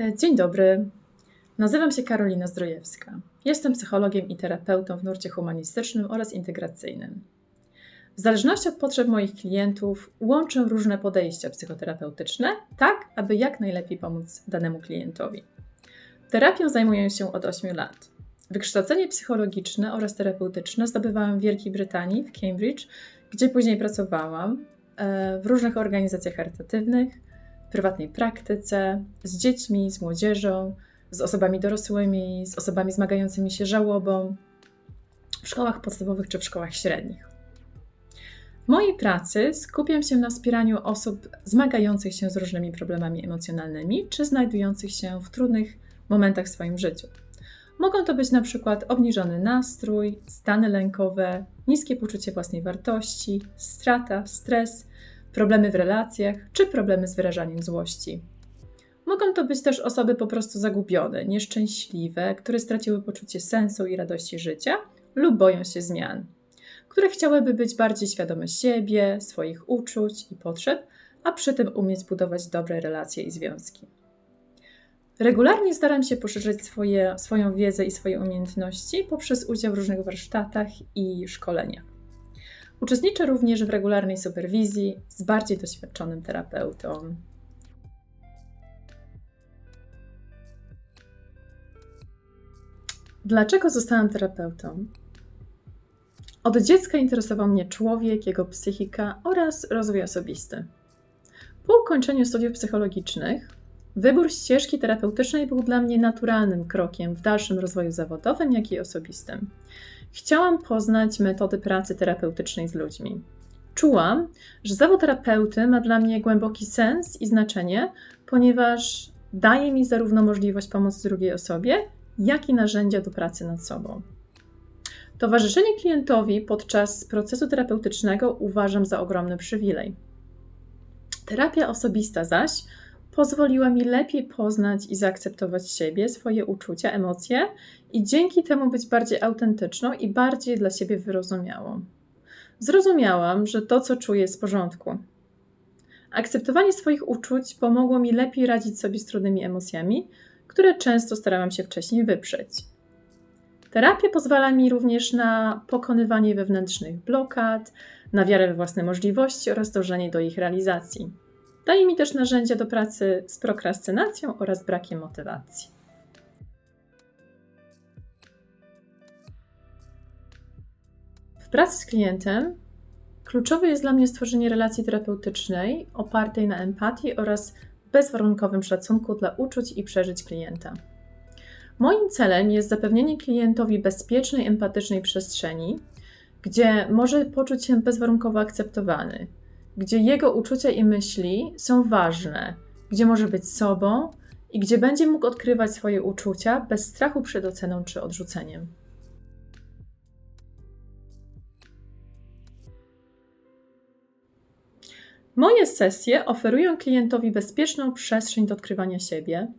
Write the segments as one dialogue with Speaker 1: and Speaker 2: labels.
Speaker 1: E, dzień dobry. Nazywam się Karolina Zdrojewska. Jestem psychologiem i terapeutą w nurcie humanistycznym oraz integracyjnym. W zależności od potrzeb moich klientów łączę różne podejścia psychoterapeutyczne, tak aby jak najlepiej pomóc danemu klientowi. Terapią zajmuję się od 8 lat. Wykształcenie psychologiczne oraz terapeutyczne zdobywałam w Wielkiej Brytanii, w Cambridge, gdzie później pracowałam e, w różnych organizacjach charytatywnych, prywatnej praktyce, z dziećmi, z młodzieżą, z osobami dorosłymi, z osobami zmagającymi się żałobą, w szkołach podstawowych czy w szkołach średnich. W mojej pracy skupiam się na wspieraniu osób zmagających się z różnymi problemami emocjonalnymi czy znajdujących się w trudnych momentach w swoim życiu. Mogą to być na przykład obniżony nastrój, stany lękowe, niskie poczucie własnej wartości, strata, stres, problemy w relacjach czy problemy z wyrażaniem złości. Mogą to być też osoby po prostu zagubione, nieszczęśliwe, które straciły poczucie sensu i radości życia lub boją się zmian, które chciałyby być bardziej świadome siebie, swoich uczuć i potrzeb, a przy tym umieć budować dobre relacje i związki. Regularnie staram się poszerzyć swoje, swoją wiedzę i swoje umiejętności poprzez udział w różnych warsztatach i szkoleniach. Uczestniczę również w regularnej superwizji z bardziej doświadczonym terapeutą. Dlaczego zostałam terapeutą? Od dziecka interesował mnie człowiek, jego psychika oraz rozwój osobisty. Po ukończeniu studiów psychologicznych Wybór ścieżki terapeutycznej był dla mnie naturalnym krokiem w dalszym rozwoju zawodowym, jak i osobistym. Chciałam poznać metody pracy terapeutycznej z ludźmi. Czułam, że zawód terapeuty ma dla mnie głęboki sens i znaczenie, ponieważ daje mi zarówno możliwość pomocy drugiej osobie, jak i narzędzia do pracy nad sobą. Towarzyszenie klientowi podczas procesu terapeutycznego uważam za ogromny przywilej. Terapia osobista zaś pozwoliła mi lepiej poznać i zaakceptować siebie, swoje uczucia, emocje i dzięki temu być bardziej autentyczną i bardziej dla siebie wyrozumiałą. Zrozumiałam, że to, co czuję, jest w porządku. Akceptowanie swoich uczuć pomogło mi lepiej radzić sobie z trudnymi emocjami, które często starałam się wcześniej wyprzeć. Terapia pozwala mi również na pokonywanie wewnętrznych blokad, na wiarę we własne możliwości oraz dążenie do ich realizacji. Daje mi też narzędzia do pracy z prokrastynacją oraz brakiem motywacji. W pracy z klientem kluczowe jest dla mnie stworzenie relacji terapeutycznej opartej na empatii oraz bezwarunkowym szacunku dla uczuć i przeżyć klienta. Moim celem jest zapewnienie klientowi bezpiecznej, empatycznej przestrzeni, gdzie może poczuć się bezwarunkowo akceptowany, gdzie jego uczucia i myśli są ważne, gdzie może być sobą i gdzie będzie mógł odkrywać swoje uczucia bez strachu przed oceną czy odrzuceniem. Moje sesje oferują klientowi bezpieczną przestrzeń do odkrywania siebie,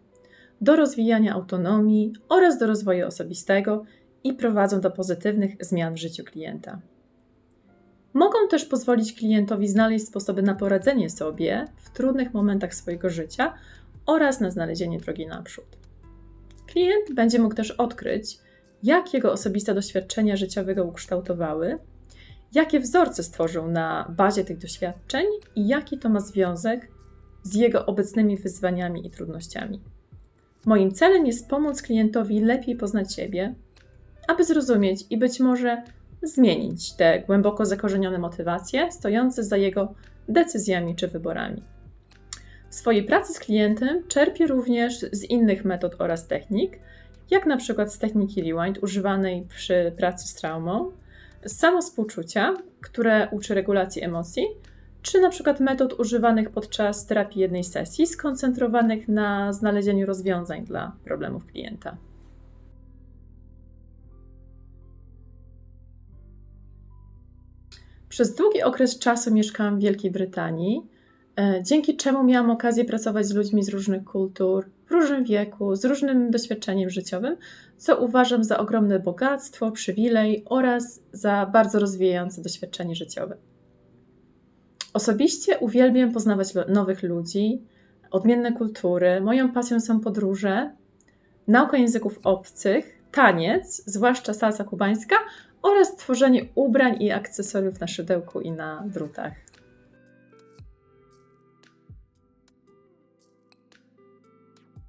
Speaker 1: do rozwijania autonomii oraz do rozwoju osobistego i prowadzą do pozytywnych zmian w życiu klienta. Mogą też pozwolić klientowi znaleźć sposoby na poradzenie sobie w trudnych momentach swojego życia oraz na znalezienie drogi naprzód. Klient będzie mógł też odkryć, jak jego osobiste doświadczenia życiowe go ukształtowały, jakie wzorce stworzył na bazie tych doświadczeń i jaki to ma związek z jego obecnymi wyzwaniami i trudnościami. Moim celem jest pomóc klientowi lepiej poznać siebie, aby zrozumieć i być może zmienić te głęboko zakorzenione motywacje stojące za jego decyzjami czy wyborami. W swojej pracy z klientem czerpię również z innych metod oraz technik, jak na przykład z techniki Rewind używanej przy pracy z traumą, z samowspółczucia, które uczy regulacji emocji, czy na przykład metod używanych podczas terapii jednej sesji, skoncentrowanych na znalezieniu rozwiązań dla problemów klienta. Przez długi okres czasu mieszkałam w Wielkiej Brytanii, e, dzięki czemu miałam okazję pracować z ludźmi z różnych kultur, w różnym wieku, z różnym doświadczeniem życiowym, co uważam za ogromne bogactwo, przywilej oraz za bardzo rozwijające doświadczenie życiowe. Osobiście uwielbiam poznawać nowych ludzi, odmienne kultury. Moją pasją są podróże, nauka języków obcych, taniec, zwłaszcza salsa kubańska oraz tworzenie ubrań i akcesoriów na szydełku i na drutach.